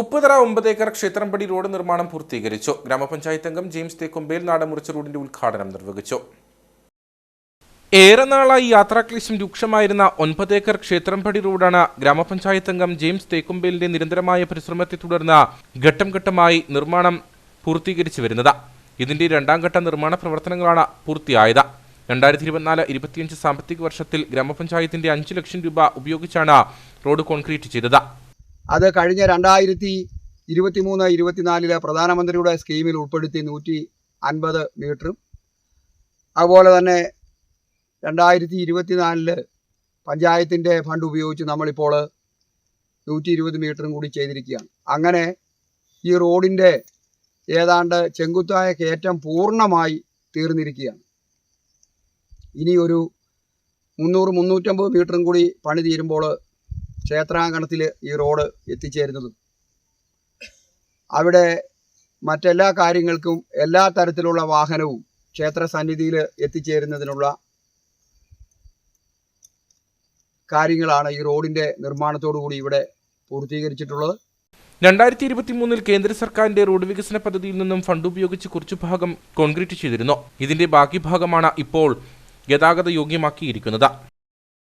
Upputhara ഒമ്പതേക്കർ ക്ഷേത്രംപടി road നിർമ്മാണം പൂർത്തീകരിച്ചു. ഗ്രാമപഞ്ചായത്ത് അംഗം ജെയിംസ് തേക്കുംബേൽ നാടമുറിച്ച റോഡിന്റെ ഉദ്ഘാടനം നിർവഹിച്ചു. ഏറെ നാളായി യാത്രാക്ലേശം രൂക്ഷമായിരുന്ന ഒൻപതേക്കർ ക്ഷേത്രംപടി റോഡാണ് ഗ്രാമപഞ്ചായത്ത് അംഗം ജെയിംസ് തേക്കുംബേലിന്റെ നിരന്തരമായ പരിശ്രമത്തെ തുടർന്ന് ഘട്ടം ഘട്ടമായി നിർമ്മാണം പൂർത്തീകരിച്ചു വരുന്നത്. ഇതിന്റെ രണ്ടാം ഘട്ട നിർമ്മാണ പ്രവർത്തനങ്ങളാണ് പൂർത്തിയായത്. രണ്ടായിരത്തി ഇരുപത്തിനാല് ഇരുപത്തിയഞ്ച് സാമ്പത്തിക വർഷത്തിൽ ഗ്രാമപഞ്ചായത്തിന്റെ അഞ്ച് ലക്ഷം രൂപ ഉപയോഗിച്ചാണ് റോഡ് കോൺക്രീറ്റ് ചെയ്തത്. അത് കഴിഞ്ഞ രണ്ടായിരത്തി ഇരുപത്തി മൂന്ന് ഇരുപത്തിനാലിലെ പ്രധാനമന്ത്രിയുടെ സ്കീമിൽ ഉൾപ്പെടുത്തി നൂറ്റി അൻപത് മീറ്ററും. അതുപോലെ തന്നെ രണ്ടായിരത്തി ഇരുപത്തിനാലിൽ പഞ്ചായത്തിന്റെ ഫണ്ട് ഉപയോഗിച്ച് നമ്മളിപ്പോൾ നൂറ്റി ഇരുപത് മീറ്ററും കൂടി ചെയ്തിരിക്കുകയാണ്. അങ്ങനെ ഈ റോഡിന്റെ ഏതാണ്ട് ചെങ്കുത്തായ കയറ്റം പൂർണമായി തീർന്നിരിക്കുകയാണ്. ഇനി ഒരു മുന്നൂറ് മുന്നൂറ്റമ്പത് മീറ്ററും കൂടി പണി തീരുമ്പോൾ ക്ഷേത്രാങ്കണത്തിൽ ഈ റോഡ് എത്തിച്ചേരുന്നതും. അവിടെ മറ്റെല്ലാ കാര്യങ്ങൾക്കും എല്ലാ തരത്തിലുള്ള വാഹനവും ക്ഷേത്ര സന്നിധിയിൽ എത്തിച്ചേരുന്നതിനുള്ള കാര്യങ്ങളാണ് ഈ റോഡിന്റെ നിർമ്മാണത്തോടുകൂടി ഇവിടെ പൂർത്തീകരിച്ചിട്ടുള്ളത്. രണ്ടായിരത്തി ഇരുപത്തി മൂന്നിൽ കേന്ദ്ര സർക്കാരിന്റെ റോഡ് വികസന പദ്ധതിയിൽ നിന്നും ഫണ്ട് ഉപയോഗിച്ച് കുറച്ചു ഭാഗം കോൺക്രീറ്റ് ചെയ്തിരുന്നു. ഇതിന്റെ ബാക്കി ഭാഗമാണ് ഇപ്പോൾ ഗതാഗത യോഗ്യമാക്കിയിരിക്കുന്നത്